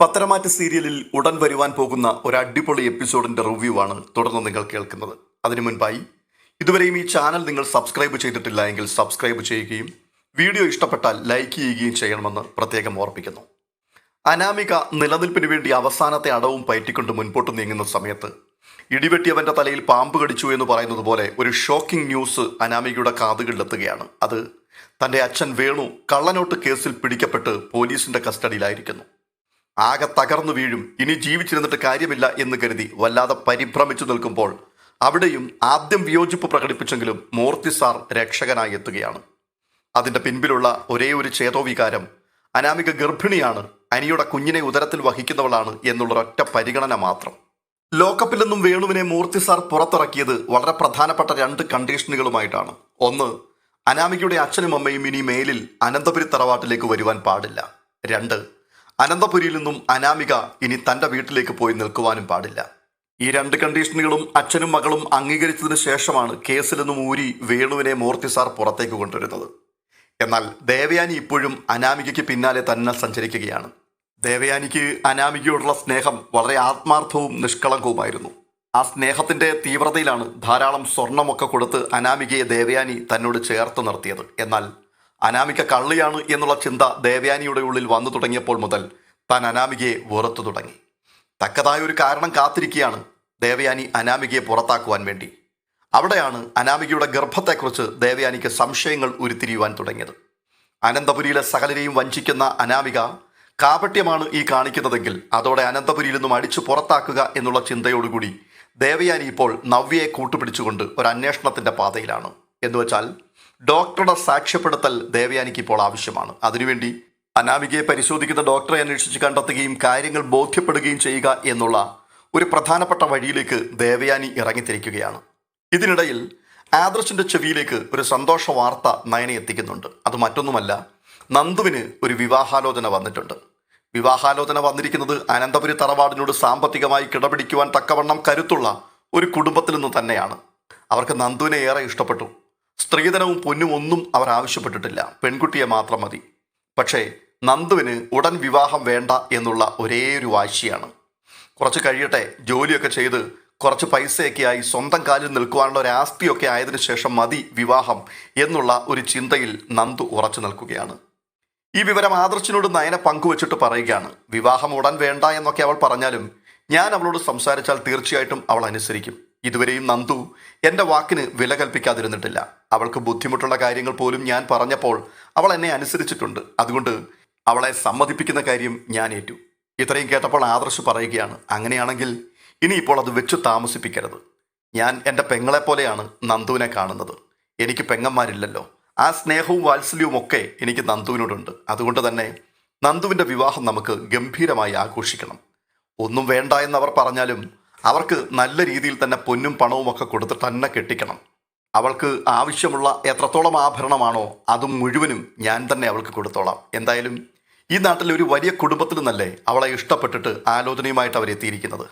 പത്തരമാറ്റ് സീരിയലിൽ ഉടൻ വരുവാൻ പോകുന്ന ഒരു അടിപൊളി എപ്പിസോഡിന്റെ റിവ്യൂ ആണ് തുടർന്ന് നിങ്ങൾ കേൾക്കുന്നത്. അതിനു മുൻപായി ഇതുവരെയും ഈ ചാനൽ നിങ്ങൾ സബ്സ്ക്രൈബ് ചെയ്തിട്ടില്ല എങ്കിൽ സബ്സ്ക്രൈബ് ചെയ്യുകയും വീഡിയോ ഇഷ്ടപ്പെട്ടാൽ ലൈക്ക് ചെയ്യുകയും ചെയ്യണമെന്ന് പ്രത്യേകം ഓർപ്പിക്കുന്നു. അനാമിക നിലനിൽപ്പിന് വേണ്ടി അവസാനത്തെ അടവും പയറ്റിക്കൊണ്ട് മുൻപോട്ട് നീങ്ങുന്ന സമയത്ത് ഇടിവെട്ടിയവന്റെ തലയിൽ പാമ്പ് കടിച്ചു എന്ന് പറയുന്നത് പോലെ ഒരു ഷോക്കിംഗ് ന്യൂസ് അനാമികയുടെ കാതുകളിലെത്തുകയാണ്. അത് തന്റെ അച്ഛൻ വേണു കള്ളനോട്ട് കേസിൽ പിടിക്കപ്പെട്ട് പോലീസിന്റെ കസ്റ്റഡിയിലായിരിക്കുന്നു. ആകെ തകർന്നു വീഴും. ഇനി ജീവിച്ചിരുന്നിട്ട് കാര്യമില്ല എന്ന് കരുതി വല്ലാതെ പരിഭ്രമിച്ചു നിൽക്കുമ്പോൾ അവിടെയും ആദ്യം വിയോജിപ്പ് പ്രകടിപ്പിച്ചെങ്കിലും മൂർത്തി സാർ രക്ഷകനായി എത്തുകയാണ്. അതിന്റെ പിൻപിലുള്ള ഒരേ ഒരു ചേതോവികാരം അനാമിക ഗർഭിണിയാണ് അനിയുടെ കുഞ്ഞിനെ ഉദരത്തിൽ വഹിക്കുന്നവളാണ് എന്നുള്ളൊരൊറ്റ പരിഗണന മാത്രം. ലോക്കപ്പിൽ നിന്നും വേണുവിനെ മൂർത്തി സാർ പുറത്തിറക്കിയത് വളരെ പ്രധാനപ്പെട്ട രണ്ട് കണ്ടീഷനുകളുമായിട്ടാണ്. ഒന്ന് അനാമികയുടെ അച്ഛനും അമ്മയും ഇനി മേലിൽ അനന്തപുരി തറവാട്ടിലേക്ക് വരുവാൻ പാടില്ല. രണ്ട് അനന്തപുരിയിൽ നിന്നും അനാമിക ഇനി തന്റെ വീട്ടിലേക്ക് പോയി നിൽക്കുവാനും പാടില്ല. ഈ രണ്ട് കണ്ടീഷനുകളും അച്ഛനും മകളും അംഗീകരിച്ചതിന് ശേഷമാണ് കേസിൽ നിന്നും ഊരി വേണുവിനെ മൂർത്തി സാർ പുറത്തേക്ക് കൊണ്ടുവരുന്നത്. എന്നാൽ ദേവയാനി ഇപ്പോഴും അനാമികയ്ക്ക് പിന്നാലെ തന്നെ സഞ്ചരിക്കുകയാണ്. ദേവയാനിക്ക് അനാമികയോടുള്ള സ്നേഹം വളരെ ആത്മാർത്ഥവും നിഷ്കളങ്കവുമായിരുന്നു. ആ സ്നേഹത്തിന്റെ തീവ്രതയിലാണ് ധാരാളം സ്വർണമൊക്കെ കൊടുത്ത് അനാമികയെ ദേവയാനി തന്നോട് ചേർത്ത് നിർത്തിയത്. എന്നാൽ അനാമിക കള്ളിയാണ് എന്നുള്ള ചിന്ത ദേവയാനിയുടെ ഉള്ളിൽ വന്നു തുടങ്ങിയപ്പോൾ മുതൽ താൻ അനാമികയെ വെറുത്തു തുടങ്ങി. തക്കതായ ഒരു കാരണം കാത്തിരിക്കുകയാണ് ദേവയാനി അനാമികയെ പുറത്താക്കുവാൻ വേണ്ടി. അവിടെയാണ് അനാമികയുടെ ഗർഭത്തെക്കുറിച്ച് ദേവയാനിക്ക് സംശയങ്ങൾ ഉരുത്തിരിയുവാൻ തുടങ്ങിയത്. അനന്തപുരിയിലെ സകലരെയും വഞ്ചിക്കുന്ന അനാമിക കാപട്യമാണ് ഈ കാണിക്കുന്നതെങ്കിൽ അതോടെ അനന്തപുരിയിൽ നിന്നും അടിച്ചു പുറത്താക്കുക എന്നുള്ള ചിന്തയോടുകൂടി ദേവയാനി ഇപ്പോൾ നവ്യയെ കൂട്ടുപിടിച്ചുകൊണ്ട് ഒരു അന്വേഷണത്തിന്റെ പാതയിലാണ്. എന്നുവെച്ചാൽ ഡോക്ടറുടെ സാക്ഷ്യപ്പെടുത്തൽ ദേവയാനിക്ക് ഇപ്പോൾ ആവശ്യമാണ്. അതിനുവേണ്ടി അനാമികയെ പരിശോധിക്കുന്ന ഡോക്ടറെ അന്വേഷിച്ച് കണ്ടെത്തുകയും കാര്യങ്ങൾ ബോധ്യപ്പെടുകയും ചെയ്യുക എന്നുള്ള ഒരു പ്രധാനപ്പെട്ട വഴിയിലേക്ക് ദേവയാനി ഇറങ്ങിത്തിരിക്കുകയാണ്. ഇതിനിടയിൽ ആദർശിന്റെ ചെവിയിലേക്ക് ഒരു സന്തോഷ വാർത്ത നയനെ എത്തിക്കുന്നുണ്ട്. അത് മറ്റൊന്നുമല്ല നന്ദുവിന് ഒരു വിവാഹാലോചന വന്നിട്ടുണ്ട്. വിവാഹാലോചന വന്നിരിക്കുന്നത് അനന്തപുരി തറവാടിനോട് സാമ്പത്തികമായി കിടപിടിക്കുവാൻ തക്കവണ്ണം കരുത്തുള്ള ഒരു കുടുംബത്തിൽ നിന്ന് തന്നെയാണ്. അവർക്ക് നന്ദുവിനെ ഏറെ ഇഷ്ടപ്പെട്ടു. സ്ത്രീധനവും പൊന്നും ഒന്നും അവർ ആവശ്യപ്പെട്ടിട്ടില്ല. പെൺകുട്ടിയെ മാത്രം മതി. പക്ഷേ നന്ദുവിന് ഉടൻ വിവാഹം വേണ്ട എന്നുള്ള ഒരേ ഒരു വാശിയാണ്. കുറച്ച് കഴിയട്ടെ ജോലിയൊക്കെ ചെയ്ത് കുറച്ച് പൈസയൊക്കെ ആയി സ്വന്തം കാലിൽ നിൽക്കുവാനുള്ള ഒരു ആസ്തിയൊക്കെ ആയതിനു ശേഷം മതി വിവാഹം എന്നുള്ള ഒരു ചിന്തയിൽ നന്ദു ഉറച്ചു നിൽക്കുകയാണ്. ഈ വിവരം ആദർശിനോട് നയന പങ്കുവച്ചിട്ട് പറയുകയാണ്. വിവാഹം ഉടൻ വേണ്ട എന്നൊക്കെ അവൾ പറഞ്ഞാലും ഞാൻ അവളോട് സംസാരിച്ചാൽ തീർച്ചയായിട്ടും അവൾ അനുസരിക്കും. ഇതുവരെയും നന്ദു എന്റെ വാക്കിന് വില കൽപ്പിക്കാതിരുന്നിട്ടില്ല. അവൾക്ക് ബുദ്ധിമുട്ടുള്ള കാര്യങ്ങൾ പോലും ഞാൻ പറഞ്ഞപ്പോൾ അവൾ എന്നെ അനുസരിച്ചിട്ടുണ്ട്. അതുകൊണ്ട് അവളെ സമ്മതിപ്പിക്കുന്ന കാര്യം ഞാൻ ഏറ്റു. ഇത്രയും കേട്ടപ്പോൾ ആദർശ് പറയുകയാണ് അങ്ങനെയാണെങ്കിൽ ഇനിയിപ്പോൾ അത് വെച്ചു താമസിപ്പിക്കരുത്. ഞാൻ എന്റെ പെങ്ങളെപ്പോലെയാണ് നന്ദുവിനെ കാണുന്നത്. എനിക്ക് പെങ്ങന്മാരില്ലല്ലോ. ആ സ്നേഹവും വാത്സല്യവും ഒക്കെ എനിക്ക് നന്ദുവിനോടുണ്ട്. അതുകൊണ്ട് തന്നെ നന്ദുവിന്റെ വിവാഹം നമുക്ക് ഗംഭീരമായി ആഘോഷിക്കണം. ഒന്നും വേണ്ട എന്നവർ പറഞ്ഞാലും അവർക്ക് നല്ല രീതിയിൽ തന്നെ പൊന്നും പണവും ഒക്കെ കൊടുത്ത് തന്നെ കെട്ടിക്കണം. അവൾക്ക് ആവശ്യമുള്ള എത്രത്തോളം ആഭരണമാണോ അതും മുഴുവനും ഞാൻ തന്നെ അവൾക്ക് കൊടുത്തോളാം. എന്തായാലും ഈ നാട്ടിലെ ഒരു വലിയ കുടുംബത്തിൽ നിന്നല്ലേ അവളെ ഇഷ്ടപ്പെട്ടിട്ട് ആലോചനയുമായിട്ട് അവരെത്തിയിരിക്കുന്നത്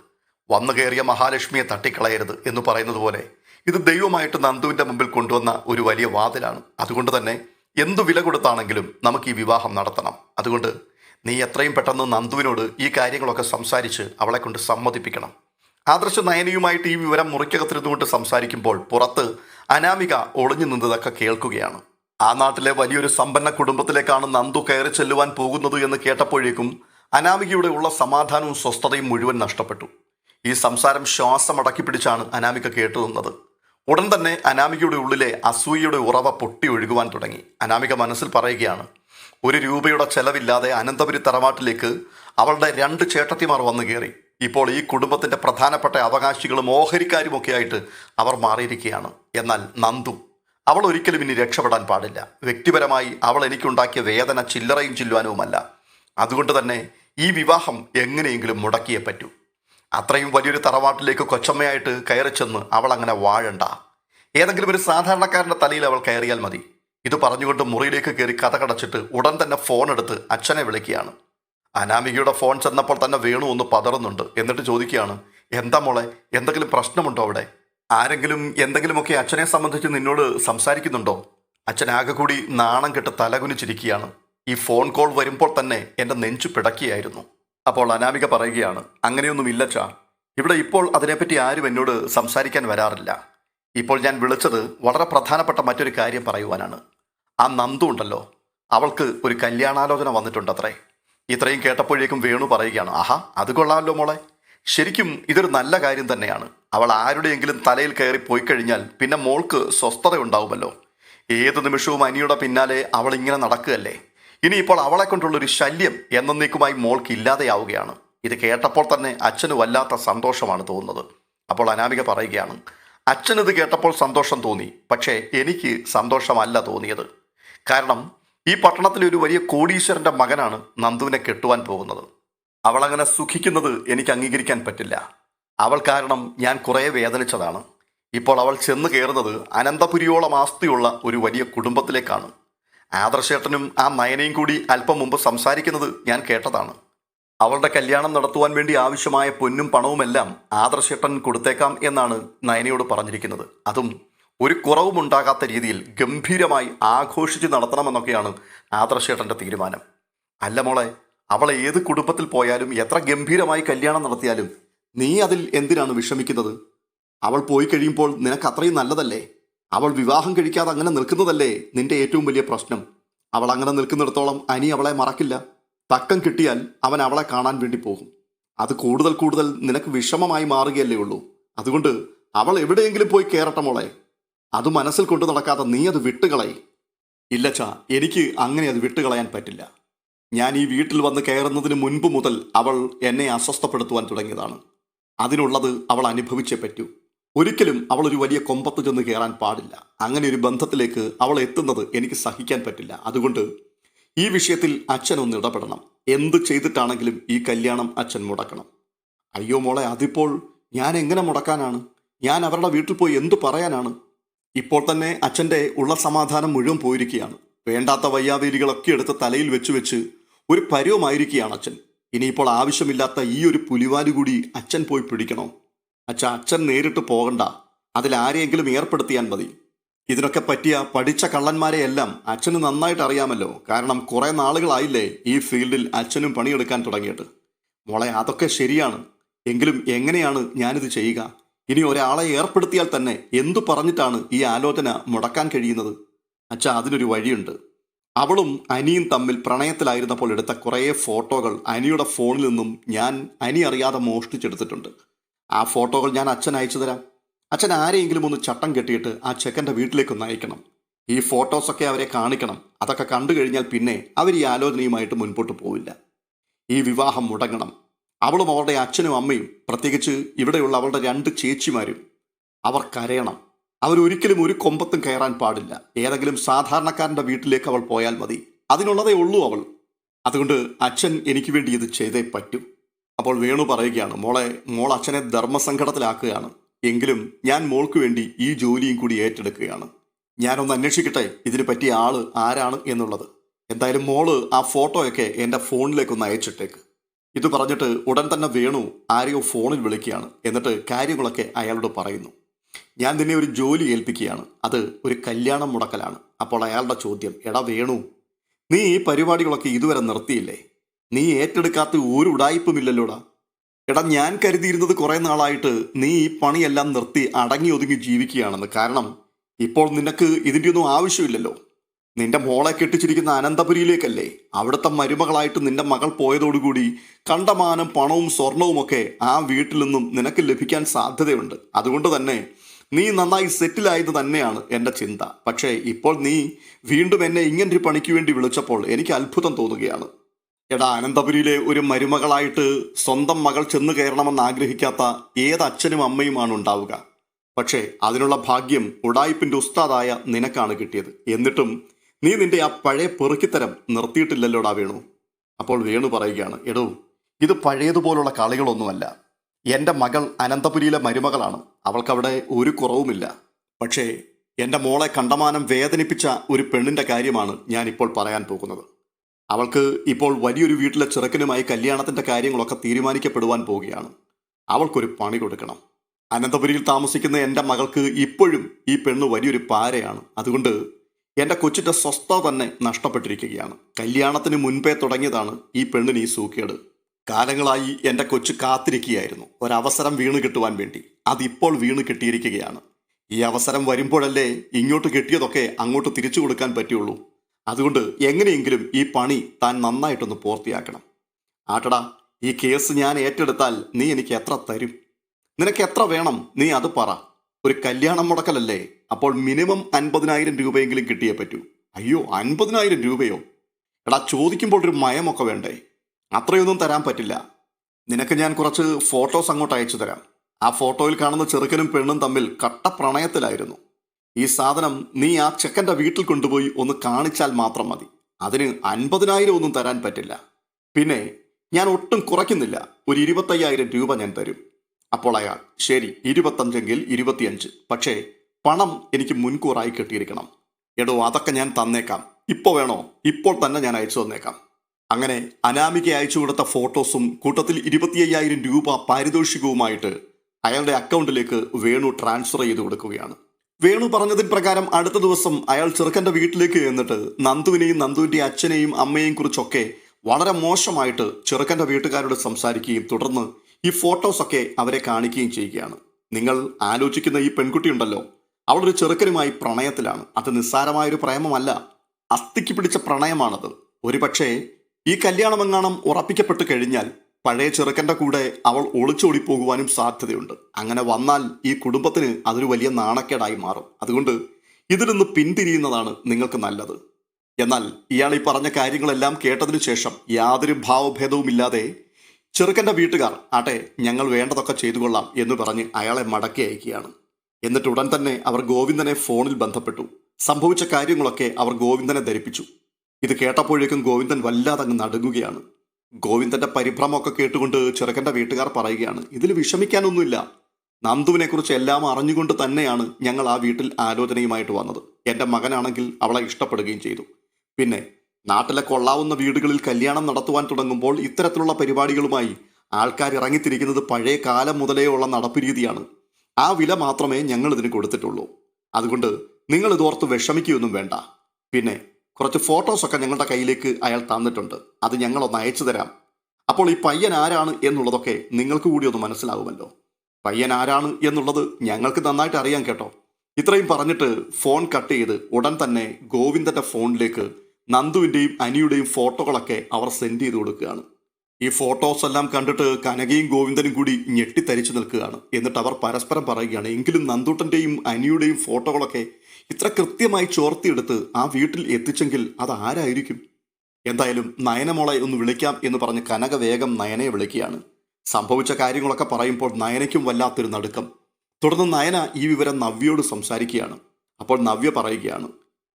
വന്നു കയറിയ മഹാലക്ഷ്മിയെ തട്ടിക്കളയരുത് എന്ന് പറയുന്നത് പോലെ ഇത് ദൈവമായിട്ട് നന്ദുവിന്റെ മുമ്പിൽ കൊണ്ടുവന്ന ഒരു വലിയ വാതിലാണ്. അതുകൊണ്ട് തന്നെ എന്തു വില കൊടുത്താണെങ്കിലും നമുക്ക് ഈ വിവാഹം നടത്തണം. അതുകൊണ്ട് നീ എത്രയും പെട്ടെന്ന് നന്ദുവിനോട് ഈ കാര്യങ്ങളൊക്കെ സംസാരിച്ച് അവളെ കൊണ്ട് സമ്മതിപ്പിക്കണം. ആദർശ നയനയുമായിട്ട് ഈ വിവരം മുറിക്കകത്തിരുന്നുകൊണ്ട് സംസാരിക്കുമ്പോൾ പുറത്ത് അനാമിക ഒളിഞ്ഞു നിന്നതൊക്കെ കേൾക്കുകയാണ്. ആ നാട്ടിലെ വലിയൊരു സമ്പന്ന കുടുംബത്തിലേക്കാണ് നന്ദു കയറി ചെല്ലുവാൻ പോകുന്നത് എന്ന് കേട്ടപ്പോഴേക്കും അനാമികയുടെ ഉള്ള സമാധാനവും സ്വസ്ഥതയും മുഴുവൻ നഷ്ടപ്പെട്ടു. ഈ സംസാരം ശ്വാസമടക്കി പിടിച്ചാണ് അനാമിക കേട്ടു നിന്നത്. ഉടൻ തന്നെ അനാമികയുടെ ഉള്ളിലെ അസൂയയുടെ ഉറവ പൊട്ടി ഒഴുകുവാൻ തുടങ്ങി. അനാമിക മനസ്സിൽ പറയുകയാണ് ഒരു രൂപയുടെ ചെലവില്ലാതെ അനന്തപുരി തറവാട്ടിലേക്ക് അവളുടെ രണ്ട് ചേട്ടത്തിമാർ വന്നു കയറി. ഇപ്പോൾ ഈ കുടുംബത്തിന്റെ പ്രധാനപ്പെട്ട അവകാശികളും ആയിട്ട് അവർ മാറിയിരിക്കുകയാണ്. എന്നാൽ നന്ദു അവൾ ഒരിക്കലും ഇനി രക്ഷപ്പെടാൻ പാടില്ല. വ്യക്തിപരമായി അവൾ എനിക്കുണ്ടാക്കിയ വേദന ചില്ലറയും ചില്ലുവാനുമല്ല. അതുകൊണ്ട് തന്നെ ഈ വിവാഹം എങ്ങനെയെങ്കിലും മുടക്കിയേ പറ്റൂ. അത്രയും വലിയൊരു തറവാട്ടിലേക്ക് കൊച്ചമ്മയായിട്ട് കയറി ചെന്ന് അവൾ അങ്ങനെ വാഴണ്ട. ഏതെങ്കിലും ഒരു സാധാരണക്കാരന്റെ തലയിൽ അവൾ കയറിയാൽ മതി. ഇത് പറഞ്ഞുകൊണ്ട് മുറിയിലേക്ക് കയറി കഥ കടച്ചിട്ട് ഉടൻ തന്നെ ഫോൺ എടുത്ത് അച്ഛനെ വിളിക്കുകയാണ്. അനാമികയുടെ ഫോൺ ചെന്നപ്പോൾ തന്നെ വേണു ഒന്ന് പതറുന്നുണ്ട്. എന്നിട്ട് ചോദിക്കുകയാണ് എന്താ മോളെ എന്തെങ്കിലും പ്രശ്നമുണ്ടോ അവിടെ? ആരെങ്കിലും എന്തെങ്കിലുമൊക്കെ അച്ഛനെ സംബന്ധിച്ച് നിന്നോട് സംസാരിക്കുന്നുണ്ടോ? അച്ഛൻ ആകെ കൂടി നാണം കെട്ട് തലകുനിച്ചിരിക്കുകയാണ്. ഈ ഫോൺ കോൾ വരുമ്പോൾ തന്നെ എന്റെ നെഞ്ചു പിടക്കിയായിരുന്നു. അപ്പോൾ അനാമിക പറയുകയാണ് അങ്ങനെയൊന്നും ഇല്ല ചാ. ഇവിടെ ഇപ്പോൾ അതിനെപ്പറ്റി ആരും എന്നോട് സംസാരിക്കാൻ വരാറില്ല. ഇപ്പോൾ ഞാൻ വിളിച്ചത് വളരെ പ്രധാനപ്പെട്ട മറ്റൊരു കാര്യം പറയുവാനാണ്. ആ നന്ദു ഉണ്ടല്ലോ. അവൾക്ക് ഒരു കല്യാണാലോചന വന്നിട്ടുണ്ടത്രേ. ഇത്രയും കേട്ടപ്പോഴേക്കും വേണു പറയുകയാണ് ആഹാ അത് കൊള്ളാമല്ലോ മോളെ. ശരിക്കും ഇതൊരു നല്ല കാര്യം തന്നെയാണ്. അവൾ ആരുടെയെങ്കിലും തലയിൽ കയറി പോയി കഴിഞ്ഞാൽ പിന്നെ മോൾക്ക് സ്വസ്ഥത ഉണ്ടാവുമല്ലോ. ഏത് നിമിഷവും അനിയുടെ പിന്നാലെ അവൾ ഇങ്ങനെ നടക്കുകയല്ലേ? ഇനിയിപ്പോൾ അവളെ കൊണ്ടുള്ളൊരു ശല്യം എന്നേക്കുമായി മോൾക്ക് ഇല്ലാതെയാവുകയാണ്. ഇത് കേട്ടപ്പോൾ തന്നെ അച്ഛന് വല്ലാത്ത സന്തോഷമാണ് തോന്നുന്നത്. അപ്പോൾ അനാമിക പറയുകയാണ് അച്ഛനിത് കേട്ടപ്പോൾ സന്തോഷം തോന്നി പക്ഷേ എനിക്ക് സന്തോഷമല്ല തോന്നിയത്. കാരണം ഈ പട്ടണത്തിലെ ഒരു വലിയ കോടീശ്വരന്റെ മകനാണ് നന്ദുവിനെ കെട്ടുവാൻ പോകുന്നത്. അവൾ അങ്ങനെ സുഖിക്കുന്നത് എനിക്ക് അംഗീകരിക്കാൻ പറ്റില്ല. അവൾ കാരണം ഞാൻ കുറേ വേദനിച്ചതാണ്. ഇപ്പോൾ അവൾ ചെന്ന് കയറുന്നത് അനന്തപുരിയോളം ആസ്തിയുള്ള ഒരു വലിയ കുടുംബത്തിലേക്കാണ്. ആദർശേട്ടനും ആ നയനയും കൂടി അല്പം മുമ്പ് സംസാരിക്കുന്നത് ഞാൻ കേട്ടതാണ്. അവളുടെ കല്യാണം നടത്തുവാൻ വേണ്ടി ആവശ്യമായ പൊന്നും പണവുമെല്ലാം ആദർശേട്ടൻ കൊടുത്തേക്കാം എന്നാണ് നയനയോട് പറഞ്ഞിരിക്കുന്നത്. അതും ഒരു കുറവും ഉണ്ടാകാത്ത രീതിയിൽ ഗംഭീരമായി ആഘോഷിച്ച് നടത്തണമെന്നൊക്കെയാണ് ആദർശേട്ടന്റെ തീരുമാനം. അല്ല മോളെ അവൾ ഏത് കുടുംബത്തിൽ പോയാലും എത്ര ഗംഭീരമായി കല്യാണം നടത്തിയാലും നീ അതിൽ എന്തിനാണ് വിഷമിക്കുന്നത്? അവൾ പോയി കഴിയുമ്പോൾ നിനക്ക് അത്രയും നല്ലതല്ലേ? അവൾ വിവാഹം കഴിക്കാതെ അങ്ങനെ നിൽക്കുന്നതല്ലേ നിന്റെ ഏറ്റവും വലിയ പ്രശ്നം? അവൾ അങ്ങനെ നിൽക്കുന്നിടത്തോളം അനി അവളെ മറക്കില്ല. തക്കം കിട്ടിയാൽ അവൻ അവളെ കാണാൻ വേണ്ടി പോകും. അത് കൂടുതൽ കൂടുതൽ നിനക്ക് വിഷമമായി മാറുകയല്ലേ ഉള്ളൂ. അതുകൊണ്ട് അവൾ എവിടെയെങ്കിലും പോയി കയറട്ടെ മോളെ. അത് മനസ്സിൽ കൊണ്ടു നടക്കാതെ നീ അത് വിട്ടുകളയി. ഇല്ല ചാ എനിക്ക് അങ്ങനെ അത് വിട്ടുകളയാൻ പറ്റില്ല. ഞാൻ ഈ വീട്ടിൽ വന്ന് കയറുന്നതിന് മുൻപ് മുതൽ അവൾ എന്നെ അസ്വസ്ഥപ്പെടുത്തുവാൻ തുടങ്ങിയതാണ്. അതിനുള്ളത് അവൾ അനുഭവിച്ചേ പറ്റൂ. ഒരിക്കലും അവൾ ഒരു വലിയ കൊമ്പത്ത് ചെന്ന് കയറാൻ പാടില്ല. അങ്ങനെ ഒരു ബന്ധത്തിലേക്ക് അവൾ എത്തുന്നത് എനിക്ക് സഹിക്കാൻ പറ്റില്ല. അതുകൊണ്ട് ഈ വിഷയത്തിൽ അച്ഛൻ ഒന്ന് ഇടപെടണം. എന്ത് ചെയ്തിട്ടാണെങ്കിലും ഈ കല്യാണം അച്ഛൻ മുടക്കണം. അയ്യോ മോളെ അതിപ്പോൾ ഞാൻ എങ്ങനെ മുടക്കാനാണ്? ഞാൻ അവരുടെ വീട്ടിൽ പോയി എന്തു പറയാനാണ്? ഇപ്പോൾ തന്നെ അച്ഛന്റെ ഉള്ള സമാധാനം മുഴുവൻ പോയിരിക്കുകയാണ്. വേണ്ടാത്ത വയ്യാവേലികളൊക്കെ എടുത്ത് തലയിൽ വെച്ച് വെച്ച് ഒരു പരുവമായിരിക്കുകയാണ് അച്ഛൻ. ഇനിയിപ്പോൾ ആവശ്യമില്ലാത്ത ഈ ഒരു പുലിവാലി കൂടി അച്ഛൻ പോയി പിടിക്കണോ? അച്ഛ അച്ഛൻ നേരിട്ട് പോകണ്ട. അതിൽ ആരെയെങ്കിലും ഏർപ്പെടുത്തിയാൽ മതി. ഇതിനൊക്കെ പറ്റിയ പഠിച്ച കള്ളന്മാരെയെല്ലാം അച്ഛന് നന്നായിട്ട് അറിയാമല്ലോ. കാരണം കുറെ നാളുകളായില്ലേ ഈ ഫീൽഡിൽ അച്ഛനും പണിയെടുക്കാൻ തുടങ്ങിയിട്ട്. മോളെ അതൊക്കെ ശരിയാണ്. എങ്കിലും എങ്ങനെയാണ് ഞാനിത് ചെയ്യുക? ഇനി ഒരാളെ ഏർപ്പെടുത്തിയാൽ തന്നെ എന്തു പറഞ്ഞിട്ടാണ് ഈ ആലോചന മുടക്കാൻ കഴിയുന്നത്? അച്ഛാ അതിനൊരു വഴിയുണ്ട്. അവളും അനിയും തമ്മിൽ പ്രണയത്തിലായിരുന്നപ്പോൾ എടുത്ത കുറേ ഫോട്ടോകൾ അനിയുടെ ഫോണിൽ നിന്നും ഞാൻ അനി അറിയാതെ മോഷ്ടിച്ചെടുത്തിട്ടുണ്ട്. ആ ഫോട്ടോകൾ ഞാൻ അച്ഛൻ അയച്ചു തരാം. അച്ഛൻ ആരെയെങ്കിലും ഒന്ന് ചട്ടം കെട്ടിയിട്ട് ആ ചെക്കന്റെ വീട്ടിലേക്കൊന്ന് അയക്കണം. ഈ ഫോട്ടോസൊക്കെ അവരെ കാണിക്കണം. അതൊക്കെ കണ്ടു കഴിഞ്ഞാൽ പിന്നെ അവർ ഈ ആലോചനയുമായിട്ട് മുൻപോട്ട് പോവില്ല. ഈ വിവാഹം മുടങ്ങണം. അവളും അവളുടെ അച്ഛനും അമ്മയും പ്രത്യേകിച്ച് ഇവിടെയുള്ള അവളുടെ രണ്ട് ചേച്ചിമാരും അവർ കരയണം. അവരൊരിക്കലും ഒരു കൊമ്പത്തും കയറാൻ പാടില്ല. ഏതെങ്കിലും സാധാരണക്കാരന്റെ വീട്ടിലേക്ക് അവൾ പോയാൽ മതി. അതിനുള്ളതേ ഉള്ളൂ അവൾ. അതുകൊണ്ട് അച്ഛൻ എനിക്ക് വേണ്ടി ഇത് ചെയ്തേ പറ്റൂ. അപ്പോൾ വേണു പറയുകയാണ് മോളെ മോൾ അച്ഛനെ ധർമ്മസങ്കടത്തിലാക്കുകയാണ്. എങ്കിലും ഞാൻ മോൾക്ക് വേണ്ടി ഈ ജോലിയും കൂടി ഏറ്റെടുക്കുകയാണ്. ഞാനൊന്ന് അന്വേഷിക്കട്ടെ ഇതിന് പറ്റിയ ആൾ ആരാണ് എന്നുള്ളത്. എന്തായാലും മോൾ ആ ഫോട്ടോയൊക്കെ എന്റെ ഫോണിലേക്കൊന്ന് അയച്ചിട്ടേക്ക്. ഇത് പറഞ്ഞിട്ട് ഉടൻ തന്നെ വേണു ആരെയോ ഫോണിൽ വിളിക്കുകയാണ്. എന്നിട്ട് കാര്യങ്ങളൊക്കെ അയാളോട് പറയുന്നു. ഞാൻ നിന്നെ ഒരു ജോലി ഏൽപ്പിക്കുകയാണ്. അത് ഒരു കല്യാണം മുടക്കലാണ്. അപ്പോൾ അയാളുടെ ചോദ്യം എടാ വേണു നീ ഈ പരിപാടികളൊക്കെ ഇതുവരെ നിർത്തിയില്ലേ? നീ ഏറ്റെടുക്കാത്ത ഒരു ഉടായ്പുമില്ലല്ലോടാ എടാ ഞാൻ കരുതിയിരുന്നത് കുറേ നാളായിട്ട് നീ ഈ പണിയെല്ലാം നിർത്തി അടങ്ങി ഒതുങ്ങി ജീവിക്കുകയാണെന്ന്. കാരണം ഇപ്പോൾ നിനക്ക് ഇതിന്റെ ഒന്നും ആവശ്യമില്ലല്ലോ. നിന്റെ മോളെ കെട്ടിച്ചിരിക്കുന്ന അനന്തപുരിയിലേക്കല്ലേ? അവിടുത്തെ മരുമകളായിട്ട് നിന്റെ മകൾ പോയതോടുകൂടി കണ്ടമാനം പണവും സ്വർണവുമൊക്കെ ആ വീട്ടിൽ നിന്നും നിനക്ക് ലഭിക്കാൻ സാധ്യതയുണ്ട്. അതുകൊണ്ട് തന്നെ നീ നന്നായി സെറ്റിലായത് തന്നെയാണ് എന്റെ ചിന്ത. പക്ഷേ ഇപ്പോൾ നീ വീണ്ടും എന്നെ ഇങ്ങനൊരു പണിക്ക് വേണ്ടി വിളിച്ചപ്പോൾ എനിക്ക് അത്ഭുതം തോന്നുകയാണ്. എടാ അനന്തപുരിയിലെ ഒരു മരുമകളായിട്ട് സ്വന്തം മകൾ ചെന്ന് കയറണമെന്ന് ആഗ്രഹിക്കാത്ത ഏത് അച്ഛനും അമ്മയുമാണ് ഉണ്ടാവുക. പക്ഷേ അതിനുള്ള ഭാഗ്യം ഉടായിപ്പിന്റെ ഉസ്താദായ നിനക്കാണ് കിട്ടിയത്. എന്നിട്ടും നീ നിന്റെ ആ പഴയ പെറുക്കിത്തരം നിർത്തിയിട്ടില്ലല്ലോടാ വേണു. അപ്പോൾ വേണു പറയുകയാണ് എടോ ഇത് പഴയതുപോലുള്ള കളികളൊന്നുമല്ല. എന്റെ മകൾ അനന്തപുരിയിലെ മരുമകളാണ്. അവൾക്കവിടെ ഒരു കുറവുമില്ല. പക്ഷേ എന്റെ മോളെ കണ്ടമാനം വേദനിപ്പിച്ച ഒരു പെണ്ണിന്റെ കാര്യമാണ് ഞാനിപ്പോൾ പറയാൻ പോകുന്നത്. അവൾക്ക് ഇപ്പോൾ വലിയൊരു വീട്ടിലെ ചെറുക്കനുമായി കല്യാണത്തിന്റെ കാര്യങ്ങളൊക്കെ തീരുമാനിക്കപ്പെടുവാൻ പോവുകയാണ്. അവൾക്കൊരു പണി കൊടുക്കണം. അനന്തപുരിയിൽ താമസിക്കുന്ന എന്റെ മകൾക്ക് ഇപ്പോഴും ഈ പെണ്ണ് വലിയൊരു പാരയാണ്. അതുകൊണ്ട് എന്റെ കൊച്ചിന്റെ സ്വസ്ഥ തന്നെ നഷ്ടപ്പെട്ടിരിക്കുകയാണ്. കല്യാണത്തിന് മുൻപേ തുടങ്ങിയതാണ് ഈ പെണ്ണിന് ഈ സൂക്കേട്. കാലങ്ങളായി എന്റെ കൊച്ചു കാത്തിരിക്കുകയായിരുന്നു. ഒരവസരം വീണ് കിട്ടുവാൻ വേണ്ടി. അതിപ്പോൾ വീണ് കിട്ടിയിരിക്കുകയാണ്. ഈ അവസരം വരുമ്പോഴല്ലേ ഇങ്ങോട്ട് കിട്ടിയതൊക്കെ അങ്ങോട്ട് തിരിച്ചു കൊടുക്കാൻ പറ്റുള്ളൂ. അതുകൊണ്ട് എങ്ങനെയെങ്കിലും ഈ പണി താൻ നന്നായിട്ടൊന്ന് പൂർത്തിയാക്കണം. ആട്ടടാ ഈ കേസ് ഞാൻ ഏറ്റെടുത്താൽ നീ എനിക്ക് എത്ര തരും? നിനക്ക് എത്ര വേണം? നീ അത് പറ. ഒരു കല്യാണം മുടക്കലല്ലേ? അപ്പോൾ മിനിമം അൻപതിനായിരം രൂപയെങ്കിലും കിട്ടിയേ പറ്റൂ. അയ്യോ അൻപതിനായിരം രൂപയോ? എടാ ചോദിക്കുമ്പോൾ ഒരു മയമൊക്കെ വേണ്ടേ? അത്രയൊന്നും തരാൻ പറ്റില്ല. നിനക്ക് ഞാൻ കുറച്ച് ഫോട്ടോസ് അങ്ങോട്ട് അയച്ചു തരാം. ആ ഫോട്ടോയിൽ കാണുന്ന ചെറുക്കനും പെണ്ണും തമ്മിൽ കട്ട പ്രണയത്തിലായിരുന്നു ഈ സാധനം നീ ആ ചെക്കന്റെ വീട്ടിൽ കൊണ്ടുപോയി ഒന്ന് കാണിച്ചാൽ മാത്രം മതി. അതിന് അൻപതിനായിരം ഒന്നും തരാൻ പറ്റില്ല. പിന്നെ ഞാൻ ഒട്ടും കുറയ്ക്കുന്നില്ല. ഒരു ഇരുപത്തയ്യായിരം രൂപ ഞാൻ തരും. അപ്പോൾ അയാൾ ശരി ഇരുപത്തഞ്ചെങ്കിൽ ഇരുപത്തിയഞ്ച്. പക്ഷേ പണം എനിക്ക് മുൻകൂറായി കിട്ടിയിരിക്കണം. എടോ അതൊക്കെ ഞാൻ തന്നേക്കാം. ഇപ്പോൾ വേണോ? ഇപ്പോൾ തന്നെ ഞാൻ അയച്ചു തന്നേക്കാം. അങ്ങനെ അനാമിക അയച്ചു കൊടുത്ത ഫോട്ടോസും കൂട്ടത്തിൽ ഇരുപത്തിയ്യായിരം രൂപ പാരിതോഷികവുമായിട്ട് അയാളുടെ അക്കൗണ്ടിലേക്ക് വേണു ട്രാൻസ്ഫർ ചെയ്ത് കൊടുക്കുകയാണ്. വേണു പറഞ്ഞതിൻ പ്രകാരം അടുത്ത ദിവസം അയാൾ ചെറുക്കന്റെ വീട്ടിലേക്ക് എന്നിട്ട് നന്ദുവിനെയും നന്ദുവിന്റെ അച്ഛനെയും അമ്മയെയും കുറിച്ചൊക്കെ വളരെ മോശമായിട്ട് ചെറുക്കന്റെ വീട്ടുകാരോട് സംസാരിക്കുകയും തുടർന്ന് ഈ ഫോട്ടോസൊക്കെ അവരെ കാണിക്കുകയും ചെയ്യുകയാണ്. നിങ്ങൾ ആലോചിക്കുന്ന ഈ പെൺകുട്ടി ഉണ്ടല്ലോ. അവളൊരു ചെറുക്കനുമായി പ്രണയത്തിലാണ്. അത് നിസ്സാരമായൊരു പ്രേമമല്ല. അസ്ഥിക്ക് പിടിച്ച പ്രണയമാണത്. ഒരുപക്ഷേ ഈ കല്യാണമെങ്ങാണം ഉറപ്പിക്കപ്പെട്ട് കഴിഞ്ഞാൽ പഴയ ചെറുക്കന്റെ കൂടെ അവൾ ഒളിച്ചോടി പോകുവാനും സാധ്യതയുണ്ട്. അങ്ങനെ വന്നാൽ ഈ കുടുംബത്തിന് അതൊരു വലിയ നാണക്കേടായി മാറും. അതുകൊണ്ട് ഇതിൽ നിന്ന് പിന്തിരിയുന്നതാണ് നിങ്ങൾക്ക് നല്ലത്. എന്നാൽ ഇയാൾ ഈ പറഞ്ഞ കാര്യങ്ങളെല്ലാം കേട്ടതിനു ശേഷം യാതൊരു ഭാവഭേദവുമില്ലാതെ ചെറുക്കന്റെ വീട്ടുകാർ ആട്ടെ ഞങ്ങൾ വേണ്ടതൊക്കെ ചെയ്തു കൊള്ളാം എന്ന് പറഞ്ഞ് അയാളെ മടക്കി അയക്കുകയാണ്. എന്നിട്ട് ഉടൻ തന്നെ അവർ ഗോവിന്ദനെ ഫോണിൽ ബന്ധപ്പെട്ടു. സംഭവിച്ച കാര്യങ്ങളൊക്കെ അവർ ഗോവിന്ദനെ ധരിപ്പിച്ചു. ഇത് കേട്ടപ്പോഴേക്കും ഗോവിന്ദൻ വല്ലാതെ അങ്ങ് നടുങ്ങുകയാണ്. ഗോവിന്ദന്റെ പരിഭ്രമമൊക്കെ കേട്ടുകൊണ്ട് ചെറുക്കന്റെ വീട്ടുകാർ പറയുകയാണ് ഇതിൽ വിഷമിക്കാനൊന്നുമില്ല. നന്ദുവിനെ കുറിച്ച് എല്ലാം അറിഞ്ഞുകൊണ്ട് തന്നെയാണ് ഞങ്ങൾ ആ വീട്ടിൽ ആലോചനയുമായിട്ട് വന്നത്. എന്റെ മകനാണെങ്കിൽ അവളെ ഇഷ്ടപ്പെടുകയും ചെയ്തു. പിന്നെ നാട്ടിലെ കൊള്ളാവുന്ന വീടുകളിൽ കല്യാണം നടത്തുവാൻ തുടങ്ങുമ്പോൾ ഇത്തരത്തിലുള്ള പരിപാടികളുമായി ആൾക്കാർ ഇറങ്ങിത്തിരിക്കുന്നത് പഴയ കാലം മുതലേ ഉള്ള നടപ്പ് രീതിയാണ്. ആ വില മാത്രമേ ഞങ്ങൾ ഇതിന് കൊടുത്തിട്ടുള്ളൂ. അതുകൊണ്ട് നിങ്ങൾ ഇതോർത്ത് വിഷമിക്കുകയൊന്നും വേണ്ട. പിന്നെ കുറച്ച് ഫോട്ടോസൊക്കെ ഞങ്ങളുടെ കയ്യിലേക്ക് അയാൾ തന്നിട്ടുണ്ട്. അത് ഞങ്ങളൊന്ന് അയച്ചു തരാം. അപ്പോൾ ഈ പയ്യൻ ആരാണ് എന്നുള്ളതൊക്കെ നിങ്ങൾക്ക് കൂടി ഒന്ന് മനസ്സിലാവുമല്ലോ. പയ്യൻ ആരാണ് എന്നുള്ളത് ഞങ്ങൾക്ക് നന്നായിട്ട് അറിയാം കേട്ടോ. ഇത്രയും പറഞ്ഞിട്ട് ഫോൺ കട്ട് ചെയ്ത് ഉടൻ തന്നെ ഗോവിന്ദന്റെ ഫോണിലേക്ക് നന്ദുവിന്റെയും അനിയുടെയും ഫോട്ടോകളൊക്കെ അവർ സെൻഡ് ചെയ്ത് കൊടുക്കുകയാണ്. ഈ ഫോട്ടോസ് എല്ലാം കണ്ടിട്ട് കനകയും ഗോവിന്ദനും കൂടി ഞെട്ടിത്തരിച്ചു നിൽക്കുകയാണ്. എന്നിട്ട് അവർ പരസ്പരം പറയുകയാണ് എങ്കിലും നന്ദൂട്ടന്റെയും അനിയുടെയും ഫോട്ടോകളൊക്കെ ഇത്ര കൃത്യമായി ചോർത്തിയെടുത്ത് ആ വീട്ടിൽ എത്തിച്ചെങ്കിൽ അത് ആരായിരിക്കും? എന്തായാലും നയനമോളെ ഒന്ന് വിളിക്കാം എന്ന് പറഞ്ഞ് കനക വേഗം നയനയെ വിളിക്കുകയാണ്. സംഭവിച്ച കാര്യങ്ങളൊക്കെ പറയുമ്പോൾ നയനയ്ക്കും വല്ലാത്തൊരു നടുക്കം. തുടർന്ന് നയന ഈ വിവരം നവ്യയോട് സംസാരിക്കുകയാണ്. അപ്പോൾ നവ്യ പറയുകയാണ്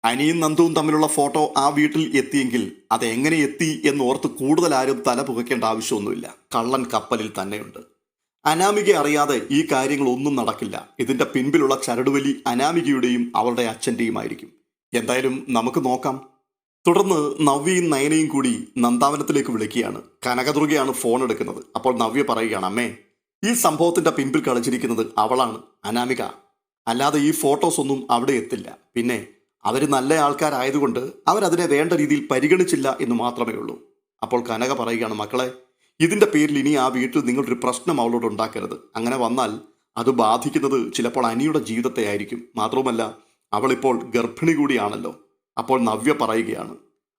അനിയും നന്ദുവും തമ്മിലുള്ള ഫോട്ടോ ആ വീട്ടിൽ എത്തിയെങ്കിൽ അത് എങ്ങനെ എത്തി എന്ന് ഓർത്ത് കൂടുതൽ ആരും തല പുകയ്ക്കേണ്ട ആവശ്യമൊന്നുമില്ല. കള്ളൻ കപ്പലിൽ തന്നെയുണ്ട്. അനാമിക അറിയാതെ ഈ കാര്യങ്ങളൊന്നും നടക്കില്ല. ഇതിന്റെ പിൻപിലുള്ള ചരടുവലി അനാമികയുടെയും അവളുടെ അച്ഛന്റെയും എന്തായാലും നമുക്ക് നോക്കാം. തുടർന്ന് നവ്യയും നയനയും കൂടി നന്ദാവനത്തിലേക്ക് വിളിക്കുകയാണ്. കനകദുർഗയാണ് ഫോൺ എടുക്കുന്നത്. അപ്പോൾ നവ്യ പറയുകയാണ് അമ്മേ ഈ സംഭവത്തിന്റെ പിൻപിൽ കളിച്ചിരിക്കുന്നത് അവളാണ് അനാമിക. അല്ലാതെ ഈ ഫോട്ടോസ് ഒന്നും അവിടെ എത്തില്ല. പിന്നെ അവർ നല്ല ആൾക്കാരായതുകൊണ്ട് അവരതിനെ വേണ്ട രീതിയിൽ പരിഗണിച്ചില്ല എന്ന് മാത്രമേ ഉള്ളൂ. അപ്പോൾ കനക പറയുകയാണ് മക്കളെ ഇതിന്റെ പേരിൽ ഇനി ആ വീട്ടിൽ നിങ്ങളൊരു പ്രശ്നം അവളോട് ഉണ്ടാക്കരുത്. അങ്ങനെ വന്നാൽ അത് ബാധിക്കുന്നത് ചിലപ്പോൾ അനിയുടെ ജീവിതത്തെ ആയിരിക്കും. മാത്രവുമല്ല അവളിപ്പോൾ ഗർഭിണി കൂടിയാണല്ലോ. അപ്പോൾ നവ്യ പറയുകയാണ്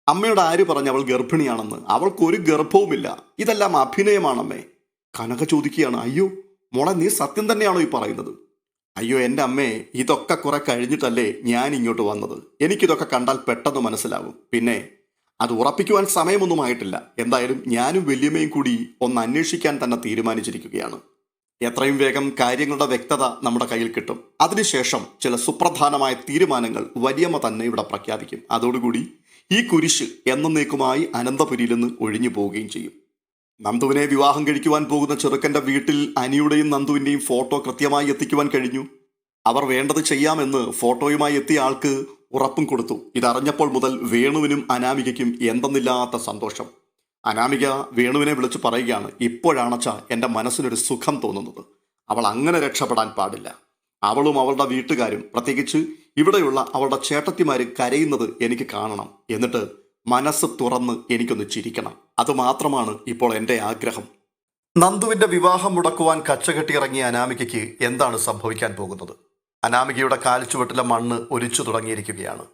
അമ്മയുടെ ആര് പറഞ്ഞ് അവൾ ഗർഭിണിയാണെന്ന്? അവൾക്കൊരു ഗർഭവുമില്ല. ഇതെല്ലാം അഭിനയമാണമ്മേ. കനക ചോദിക്കുകയാണ് അയ്യോ മോളെ നീ സത്യം തന്നെയാണോ ഈ പറയുന്നത്? അയ്യോ എന്റെ അമ്മേ ഇതൊക്കെ കുറെ കഴിഞ്ഞിട്ടല്ലേ ഞാൻ ഇങ്ങോട്ട് വന്നത്. എനിക്കിതൊക്കെ കണ്ടാൽ പെട്ടെന്ന് മനസ്സിലാവും. പിന്നെ അത് ഉറപ്പിക്കുവാൻ സമയമൊന്നും ആയിട്ടില്ല. എന്തായാലും ഞാനും വല്യമ്മയും കൂടി ഒന്ന് അന്വേഷിക്കാൻ തന്നെ തീരുമാനിച്ചിരിക്കുകയാണ്. എത്രയും വേഗം കാര്യങ്ങളുടെ വ്യക്തത നമ്മുടെ കയ്യിൽ കിട്ടും. അതിനുശേഷം ചില സുപ്രധാനമായ തീരുമാനങ്ങൾ വലിയമ്മ തന്നെ ഇവിടെ പ്രഖ്യാപിക്കും. അതോടുകൂടി ഈ കുരിശ് എന്നേക്കുമായി അനന്തപുരിയിൽ നിന്ന് ഒഴിഞ്ഞു പോവുകയും ചെയ്യും. നന്ദുവിനെ വിവാഹം കഴിക്കുവാൻ പോകുന്ന ചെറുക്കന്റെ വീട്ടിൽ അനിയുടെയും നന്ദുവിന്റെയും ഫോട്ടോ കൃത്യമായി എത്തിക്കുവാൻ കഴിഞ്ഞു. അവർ വേണ്ടത് ചെയ്യാമെന്ന് ഫോട്ടോയുമായി എത്തിയ ആൾക്ക് ഉറപ്പും കൊടുത്തു. ഇതറിഞ്ഞപ്പോൾ മുതൽ വേണുവിനും അനാമികയ്ക്കും എന്തെന്നില്ലാത്ത സന്തോഷം. അനാമിക വേണുവിനെ വിളിച്ചു പറയുകയാണ് ഇപ്പോഴാണച്ച എന്റെ മനസ്സിനൊരു സുഖം തോന്നുന്നത്. അവൾ അങ്ങനെ രക്ഷപ്പെടാൻ പാടില്ല. അവളും അവളുടെ വീട്ടുകാരും പ്രത്യേകിച്ച് ഇവിടെയുള്ള അവളുടെ ചേട്ടത്തിമാരും കരയുന്നത് എനിക്ക് കാണണം. എന്നിട്ട് മനസ്സ് തുറന്ന് എനിക്കൊന്ന് ചിരിക്കണം. അതുമാത്രമാണ് ഇപ്പോൾ എന്റെ ആഗ്രഹം. നന്ദുവിന്റെ വിവാഹം മുടക്കുവാൻ കച്ചകെട്ടിയിറങ്ങിയ അനാമികയ്ക്ക് എന്താണ് സംഭവിക്കാൻ പോകുന്നത്? അനാമികയുടെ കാൽച്ചുവട്ടിലെ മണ്ണ് ഒലിച്ചു തുടങ്ങിയിരിക്കുകയാണ്.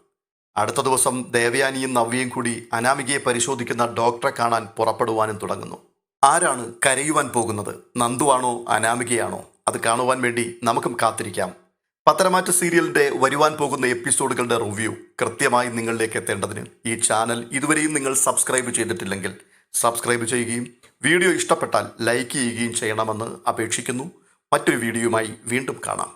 അടുത്ത ദിവസം ദേവയാനിയും നവ്യയും കൂടി അനാമികയെ പരിശോധിക്കുന്ന ഡോക്ടറെ കാണാൻ പുറപ്പെടുവാനും തുടങ്ങുന്നു. ആരാണ് കരയുവാൻ പോകുന്നത്? നന്ദുവാണോ അനാമികയാണോ? അത് കാണുവാൻ വേണ്ടി നമുക്കും കാത്തിരിക്കാം. പത്തരമാറ്റ സീരിയലിന്റെ വരുവാൻ പോകുന്ന എപ്പിസോഡുകളുടെ റിവ്യൂ കൃത്യമായി നിങ്ങളിലേക്ക് എത്തേണ്ടതിന് ഈ ചാനൽ ഇതുവരെയും നിങ്ങൾ സബ്സ്ക്രൈബ് ചെയ്തിട്ടില്ലെങ്കിൽ സബ്സ്ക്രൈബ് ചെയ്യുകയും വീഡിയോ ഇഷ്ടപ്പെട്ടാൽ ലൈക്ക് ചെയ്യുകയും ചെയ്യണമെന്ന് അപേക്ഷിക്കുന്നു. മറ്റൊരു വീഡിയോയുമായി വീണ്ടും കാണാം.